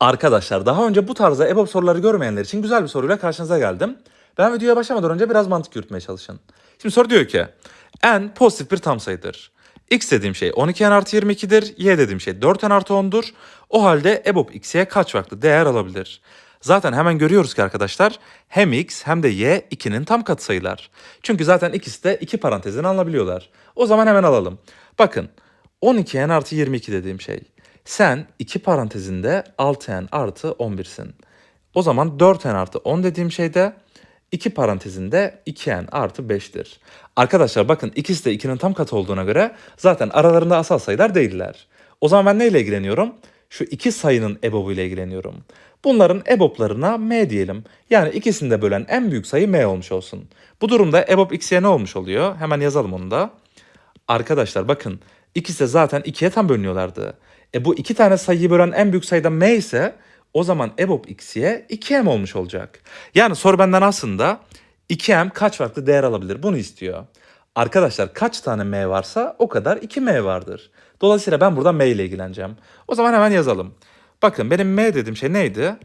Arkadaşlar daha önce bu tarzda EBOB soruları görmeyenler için güzel bir soruyla karşınıza geldim. Ben videoya başlamadan önce biraz mantık yürütmeye çalışın. Şimdi soru diyor ki n pozitif bir tam sayıdır. x dediğim şey 12n artı 22'dir. y dediğim şey 4n artı 10'dur. O halde EBOB x'ye kaç farklı değer alabilir? Zaten hemen görüyoruz ki arkadaşlar hem x hem de y 2'nin tam katsayılar. Çünkü zaten ikisi de iki parantezden alınabiliyorlar. O zaman hemen alalım. Bakın 12n artı 22 dediğim şey. Sen iki parantezinde 6n artı 11'sin. O zaman 4n artı 10 dediğim şey de iki parantezinde 2n artı 5'tir. Arkadaşlar bakın ikisi de 2'nin tam katı olduğuna göre zaten aralarında asal sayılar değiller. O zaman ben neyle ilgileniyorum? Şu iki sayının EBOB'u ile ilgileniyorum. Bunların EBOB'larına m diyelim. Yani ikisini de bölen en büyük sayı m olmuş olsun. Bu durumda EBOB x'ye ne olmuş oluyor? Hemen yazalım onu da. Arkadaşlar bakın ikisi de zaten ikiye tam bölünüyorlardı. E bu iki tane sayıyı bölen en büyük sayıda m ise o zaman EBOB x'ye 2m olmuş olacak. Yani soru benden aslında 2m kaç farklı değer alabilir bunu istiyor. Arkadaşlar kaç tane m varsa o kadar 2m vardır. Dolayısıyla ben burada m ile ilgileneceğim. O zaman hemen yazalım. Bakın benim m dediğim şey neydi?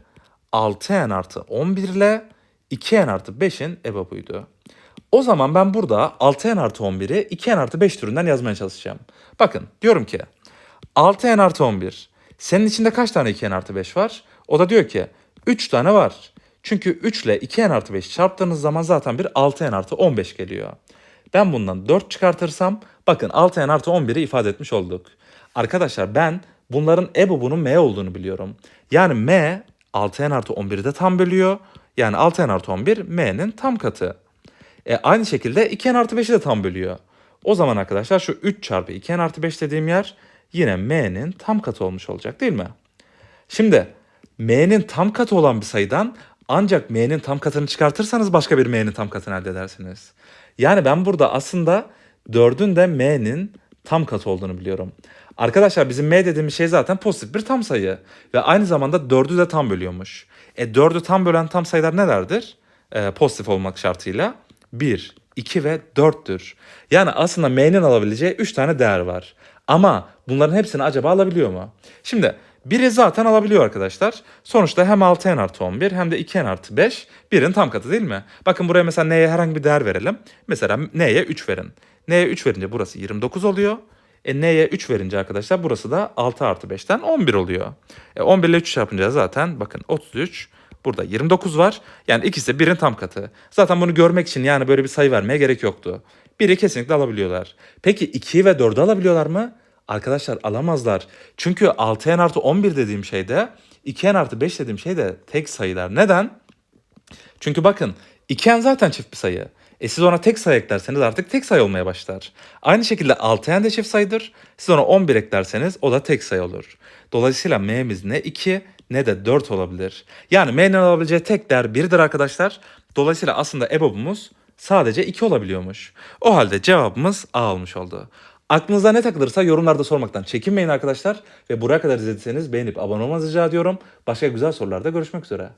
6n artı 11 ile 2n artı 5'in EBOB'uydu. O zaman ben burada 6n artı 11'i 2n artı 5 türünden yazmaya çalışacağım. Bakın diyorum ki 6n artı 11. Senin içinde kaç tane 2n artı 5 var? O da diyor ki 3 tane var. Çünkü 3 ile 2n artı 5 çarptığınız zaman zaten bir 6n artı 15 geliyor. Ben bundan 4 çıkartırsam bakın 6n artı 11'i ifade etmiş olduk. Arkadaşlar ben bunların EBOB'unun m olduğunu biliyorum. Yani m 6n artı 11'i de tam bölüyor. Yani 6n artı 11 m'nin tam katı. E, aynı şekilde 2n artı 5'i de tam bölüyor. O zaman arkadaşlar şu 3 çarpı 2n artı 5 dediğim yer yine m'nin tam katı olmuş olacak değil mi? Şimdi m'nin tam katı olan bir sayıdan ancak m'nin tam katını çıkartırsanız başka bir m'nin tam katını elde edersiniz. Yani ben burada aslında 4'ün de m'nin tam katı olduğunu biliyorum. Arkadaşlar bizim m dediğimiz şey zaten pozitif bir tam sayı. Ve aynı zamanda 4'ü de tam bölüyormuş. E 4'ü tam bölen tam sayılar nelerdir? E, pozitif olmak şartıyla. 1, 2 ve 4'tür. Yani aslında m'nin alabileceği 3 tane değer var. Ama bunların hepsini acaba alabiliyor mu? Şimdi biri zaten alabiliyor arkadaşlar. Sonuçta hem 6n artı 11 hem de 2n artı 5 birin tam katı değil mi? Bakın buraya mesela n'ye herhangi bir değer verelim. Mesela n'ye 3 verin. n'ye 3 verince burası 29 oluyor. E n'ye 3 verince arkadaşlar burası da 6 artı 5'ten 11 oluyor. E 11 ile 3 çarpınca zaten bakın 33 Burada 29 var. Yani ikisi de birin tam katı. Zaten bunu görmek için yani böyle bir sayı vermeye gerek yoktu. Biri kesinlikle alabiliyorlar. Peki 2'yi ve 4'ü alabiliyorlar mı? Arkadaşlar alamazlar. Çünkü 6n artı 11 dediğim şeyde 2n artı 5 dediğim şey de tek sayılar. Neden? Çünkü bakın 2n zaten çift bir sayı. E siz ona tek sayı eklerseniz artık tek sayı olmaya başlar. Aynı şekilde 6n de çift sayıdır. Siz ona 11 eklerseniz o da tek sayı olur. Dolayısıyla m'miz ne 2 ne de 4 olabilir. Yani m'nin alabileceği tek değer 1'dir arkadaşlar. Dolayısıyla aslında EBOB'umuz sadece 2 olabiliyormuş. O halde cevabımız A olmuş oldu. Aklınıza ne takılırsa yorumlarda sormaktan çekinmeyin arkadaşlar. Ve buraya kadar izlediyseniz beğenip abone olmanızı rica ediyorum. Başka güzel sorularda görüşmek üzere.